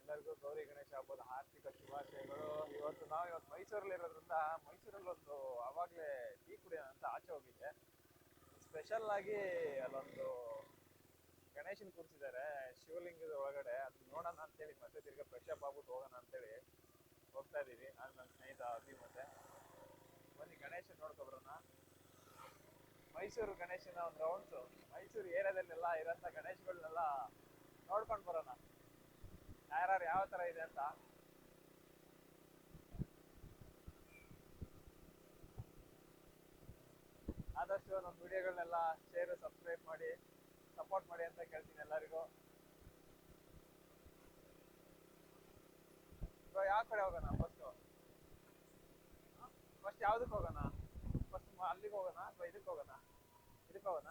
ಎಲ್ಲರಿಗೂ ಗೌರಿ ಗಣೇಶ ಹಬ್ಬದ ಆರ್ಥಿಕ ಶುಭಾಶಯಗಳು. ಇವತ್ತು ನಾವು ಇವತ್ತು ಮೈಸೂರಲ್ಲಿ ಇರೋದ್ರಿಂದ ಮೈಸೂರಲ್ಲಿ ಒಂದು ಅವಾಗಲೇ ಟೀ ಕುಡಿಯೋಣ ಅಂತ ಆಚೆ ಹೋಗಿದ್ದೆ. ಸ್ಪೆಷಲ್ ಆಗಿ ಅಲ್ಲೊಂದು ಗಣೇಶನ್ ಕೂರಿಸಿದ್ದಾರೆ, ಶಿವಲಿಂಗದ ಒಳಗಡೆ. ಅದನ್ನ ನೋಡೋಣ ಅಂತೇಳಿ ಮತ್ತೆ ತಿರ್ಗಾ ಫ್ರೆಶ್ ಅಪ್ ಆಗ್ಬಿಟ್ಟು ಹೋಗೋಣ ಅಂತೇಳಿ ಹೋಗ್ತಾ ಇದೀವಿ ನಾನು ನನ್ನ ಸ್ನೇಹಿತ ಅಭಿ ಮತ್ತೆ. ಬನ್ನಿ ಗಣೇಶ ನೋಡ್ಕೊಬರೋಣ ಮೈಸೂರು ಗಣೇಶನ ಒಂದು ರೌಂಡ್ಸು ಮೈಸೂರು ಏರಿಯಾದಲ್ಲೆಲ್ಲ ಇರೋಂಥ ಗಣೇಶಗಳನ್ನೆಲ್ಲ ನೋಡ್ಕೊಂಡು ಬರೋಣ. ಯಾರ್ಯಾರು ಯಾವ ತರ ಇದೆ ಅಂತ. ಆದಷ್ಟು ನಮ್ಮ ವಿಡಿಯೋಗಳನ್ನೆಲ್ಲ ಶೇರ್ ಸಬ್ಸ್ಕ್ರೈಬ್ ಮಾಡಿ ಸಪೋರ್ಟ್ ಮಾಡಿ ಅಂತ ಕೇಳ್ತೀನಿ ಎಲ್ಲರಿಗೂ. ಇವಾಗ ಯಾವ ಕಡೆ ಹೋಗೋಣ ಫಸ್ಟು ಫಸ್ಟ್ ಯಾವ್ದಕ್ಕೆ ಹೋಗೋಣ? ಫಸ್ಟ್ ಅಲ್ಲಿಗೆ ಹೋಗೋಣ ಅಥವಾ ಇದಕ್ಕೆ ಹೋಗೋಣ? ಇದಕ್ಕೆ ಹೋಗೋಣ?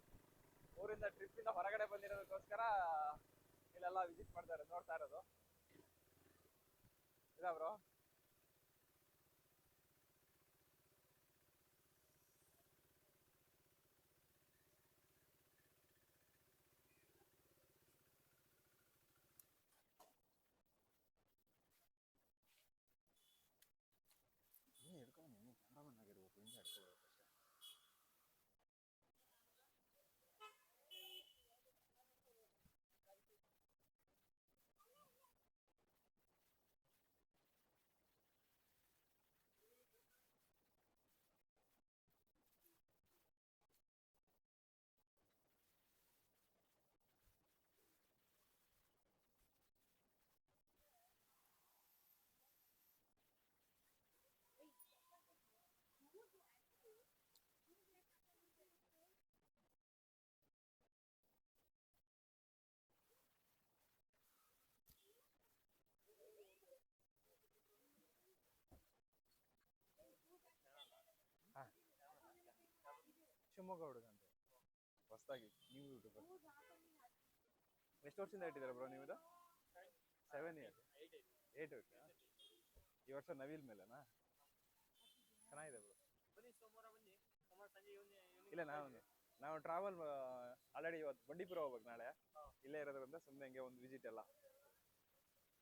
ಊರಿಂದ ಟ್ರಿಪ್ ಇಂದ ಹೊರಗಡೆ ಬಂದಿರೋದಕ್ಕೋಸ್ಕರ ಇಲ್ಲೆಲ್ಲ ವಿಸಿಟ್ ಮಾಡ್ತಾರೆ ನೋಡ್ತಾ ಇರೋದು. ಇದಾ ಶಿವಮೊಗ್ಗ ಹುಡುಗ ಅಂತ. ಹೊಸದಾಗಿ ನೀವು ಯೂಟ್ಯೂಬರ್ ಎಷ್ಟು ವರ್ಷದಿಂದ ಇಟ್ಟಿದ್ದೀರಾ ಬ್ರೋ ನೀವು ಇದು? ಸೆವೆನ್ ಇಯರ್ ಏಟ್ ಇಯರ್ಸ್ ಈ ವರ್ಷ ನವಿಲ್ ಮೇಲೆನಾ? ಚೆನ್ನಾಗಿದೆ ಬ್ರೋ ಇಲ್ಲ ನಾವು ನಾವು ಟ್ರಾವೆಲ್ ಆಲ್ರೆಡಿ ಇವತ್ತು ಬಂಡೀಪುರ ಹೋಗ್ಬೇಕು ನಾಳೆ. ಇಲ್ಲೇ ಇರೋದ್ರಿಂದ ಸುಮ್ಮನೆ ಹಿಂಗೆ ಒಂದು ವಿಸಿಟ್ ಎಲ್ಲ.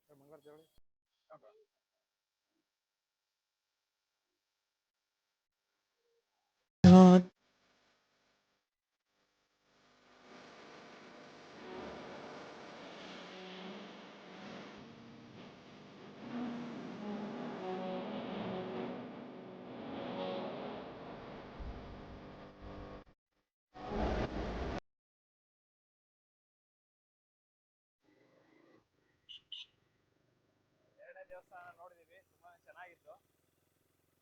ಮಂಗಳವಾರ ದೇವಸ್ಥಾನ ನೋಡಿದೀವಿ ತುಂಬಾ ಚೆನ್ನಾಗಿತ್ತು.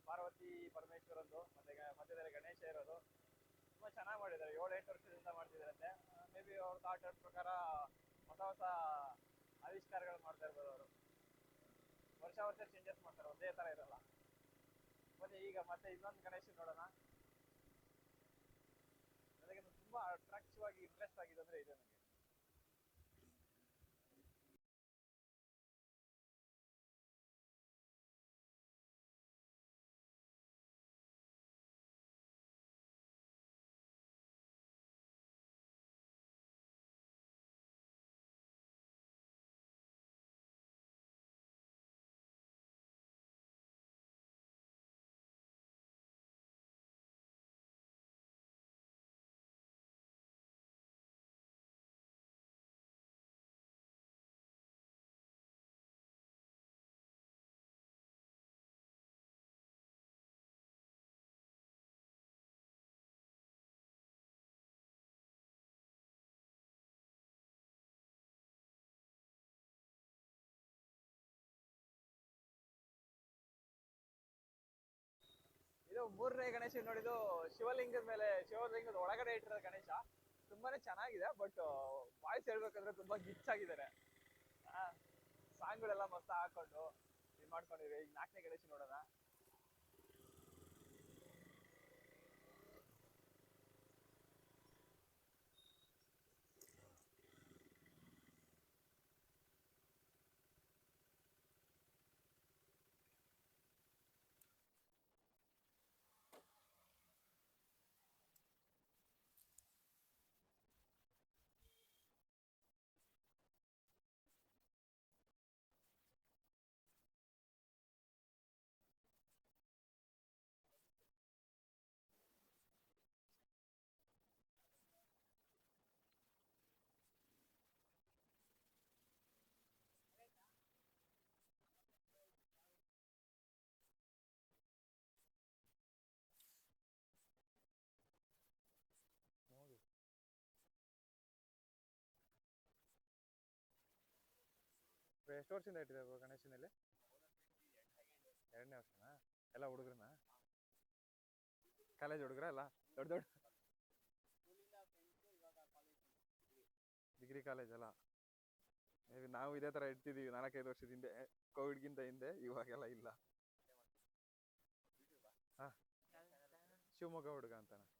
ಪಾರ್ವತಿ ಪರಮೇಶ್ವರದ್ದು, ಮತ್ತೆ ಮಧ್ಯದಲ್ಲಿ ಗಣೇಶ ಇರೋದು, ತುಂಬಾ ಚೆನ್ನಾಗಿ ಮಾಡಿದ್ದಾರೆ. ಏಳು ಎಂಟು ವರ್ಷದಿಂದ ಮಾಡ್ತಿದ್ದಾರಂತೆ ಮೇ ಬಿ ಅವ್ರ ಥಾಟ್ ಪ್ರಕಾರ ಹೊಸ ಹೊಸ ಆವಿಷ್ಕಾರಗಳು ಮಾಡ್ತಾ ಇರ್ಬೋದು ಅವರು. ವರ್ಷ ವರ್ಷ ಚೇಂಜಸ್ ಮಾಡ್ತಾರೆ, ಒಂದೇ ತರ ಇರಲ್ಲ. ಮತ್ತೆ ಈಗ ಮತ್ತೆ ಇನ್ನೊಂದು ಗಣೇಶ ನೋಡೋಣ. ನನಗೆ ತುಂಬಾ ಅಟ್ರಾಕ್ಟಿವ್ ಆಗಿ ಇಂಟ್ರೆಸ್ಟ್ ಆಗಿದೆ ಅಂದ್ರೆ ಇದೆ ಮೂರನೇ ಗಣೇಶ ನೋಡಿದ್ದು ಶಿವಲಿಂಗದ ಮೇಲೆ, ಶಿವಲಿಂಗದ ಒಳಗಡೆ ಇಟ್ಟಿರೋ ಗಣೇಶ. ತುಂಬಾನೇ ಚೆನ್ನಾಗಿದೆ ಬಟ್ ವಾಯ್ಸ್ ಹೇಳ್ಬೇಕಂದ್ರೆ ತುಂಬಾ ಗಿಚ್ಚಾಗಿದ್ದಾರೆ. ಸಾಂಗ್ಗಳೆಲ್ಲ ಮಸ್ತ್ ಹಾಕೊಂಡು, ಇದು ಮಾಡ್ಕೊಂಡಿದ್ರೆ ಈಗ ನಾಲ್ಕನೇ ಗಣೇಶ ನೋಡೋಣ. ಎಷ್ಟು ವರ್ಷದಿಂದ ಇಟ್ಟಿದೆ ಗಣೇಶನಲ್ಲಿ? ಎರಡನೇ ವರ್ಷನಾ? ಎಲ್ಲ ಹುಡುಗರನ್ನ? ಕಾಲೇಜ್ ಹುಡುಗರ ಅಲ್ಲ ದೊಡ್ಡ ದೊಡ್ಡ? ಡಿಗ್ರಿ ಕಾಲೇಜ್ ಅಲ್ಲ. ನಾವು ಇದೇ ತರ ಇಡ್ತಿದೀವಿ ನಾಲ್ಕೈದು ವರ್ಷದ ಹಿಂದೆ. ಕೋವಿಡ್ಗಿಂತ ಹಿಂದೆ, ಇವಾಗೆಲ್ಲ ಇಲ್ಲ. ಹಾಂ. ಶಿವಮೊಗ್ಗ ಹುಡುಗ ಅಂತಾನೆ?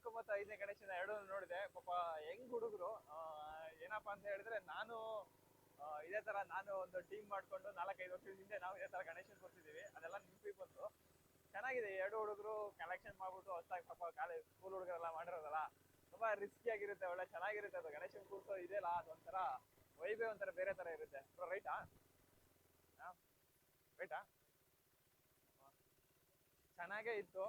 ನಾಲ್ಕು ಮತ್ತು ಐದನೇ ಗಣೇಶನ ಎರಡು ನೋಡಿದೆ. ಪಾಪ ಹೆಂಗ್ ಹುಡುಗರು. ಏನಪ್ಪ ಅಂತ ಹೇಳಿದ್ರೆ ನಾನು ಇದೇ ತರ ನಾನು ಒಂದು ಟೀಮ್ ಮಾಡ್ಕೊಂಡು ನಾಲ್ಕೈದು ವರ್ಷದ ಹಿಂದೆ ನಾವು ಇದೇ ತರ ಗಣೇಶನ್ ಕೊಡ್ತಿದ್ದೀವಿ ಅದೆಲ್ಲ ನೆನಪಿಗೆ ಬಂತು. ಚೆನ್ನಾಗಿದೆ, ಎರಡು ಹುಡುಗರು ಕಲೆಕ್ಷನ್ ಮಾಡ್ಬಿಟ್ಟು ಹೊಸ್ದಾಗಿ ಪಾಪ ಕಾಲೇಜ್ ಸ್ಕೂಲ್ ಹುಡುಗರೆಲ್ಲ ಮಾಡಿರೋದಲ್ಲ. ತುಂಬಾ ರಿಸ್ಕಿ ಆಗಿರುತ್ತೆ, ಒಳ್ಳೆ ಚೆನ್ನಾಗಿರುತ್ತೆ ಅದು ಗಣೇಶನ್ ಕೂರ್ಸೋ ಇದೆಲ್ಲ, ಅದೊಂಥರ ವೈಬೇ ಒಂಥರ ಬೇರೆ ತರ ಇರುತ್ತೆ. ರೈಟಾ ರೈಟಾ ಚೆನ್ನಾಗೇ ಇತ್ತು.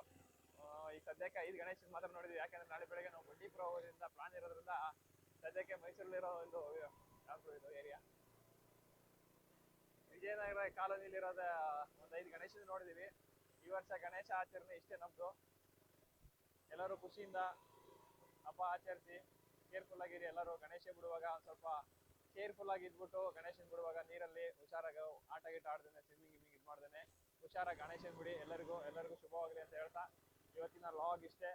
ಈಗ ಸದ್ಯಕ್ಕೆ ಐದು ಗಣೇಶನ್ ಮಾತ್ರ ನೋಡಿದ್ವಿ. ಯಾಕಂದ್ರೆ ನಾಳೆ ಬೆಳಗ್ಗೆ ನಾವು ಬಂಡೀಪುರ ಹೋಗೋದ್ರಿಂದ ಪ್ಲಾನ್ ಇರೋದ್ರಿಂದ ಸದ್ಯಕ್ಕೆ ಮೈಸೂರಲ್ಲಿರೋ ಒಂದು ಇದು ಏರಿಯಾ ವಿಜಯನಗರ ಕಾಲೋನಿಲಿರೋದ ಒಂದು ಐದು ಗಣೇಶನ ನೋಡಿದೀವಿ. ಈ ವರ್ಷ ಗಣೇಶ ಆಚರಣೆ ಇಷ್ಟೇ ನಮ್ದು. ಎಲ್ಲರೂ ಖುಷಿಯಿಂದ ಹಬ್ಬ ಆಚರಿಸಿ ಕೇರ್ಫುಲ್ ಆಗಿರಿ ಎಲ್ಲರೂ. ಗಣೇಶ ಬಿಡುವಾಗ ಒಂದು ಸ್ವಲ್ಪ ಕೇರ್ಫುಲ್ ಆಗಿ ಇದ್ಬಿಟ್ಟು ಗಣೇಶನ್ ಬಿಡುವಾಗ ನೀರಲ್ಲಿ ಹುಷಾರಾಗಿ ಆಟ ಗೀಟ ಆಡ್ದೇನೆ ಸ್ವಿಮ್ಮಿಂಗ್ ಗಿಮ್ಮಿಂಗ್ ಇದು ಮಾಡ್ದೇನೆ ಹುಷಾರಾಗಿ ಗಣೇಶನ್ ಬಿಡಿ ಎಲ್ಲರಿಗೂ ಎಲ್ಲರಿಗೂ ಶುಭವಾಗಲಿ ಅಂತ ಹೇಳ್ತಾ ಇವತ್ತಿನ ಲಾಗ್ ಇಷ್ಟೇ.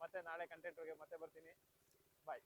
ಮತ್ತೆ ನಾಳೆ ಕಂಟೆಂಟ್ಗೆ ಮತ್ತೆ ಬರ್ತೀನಿ. ಬಾಯ್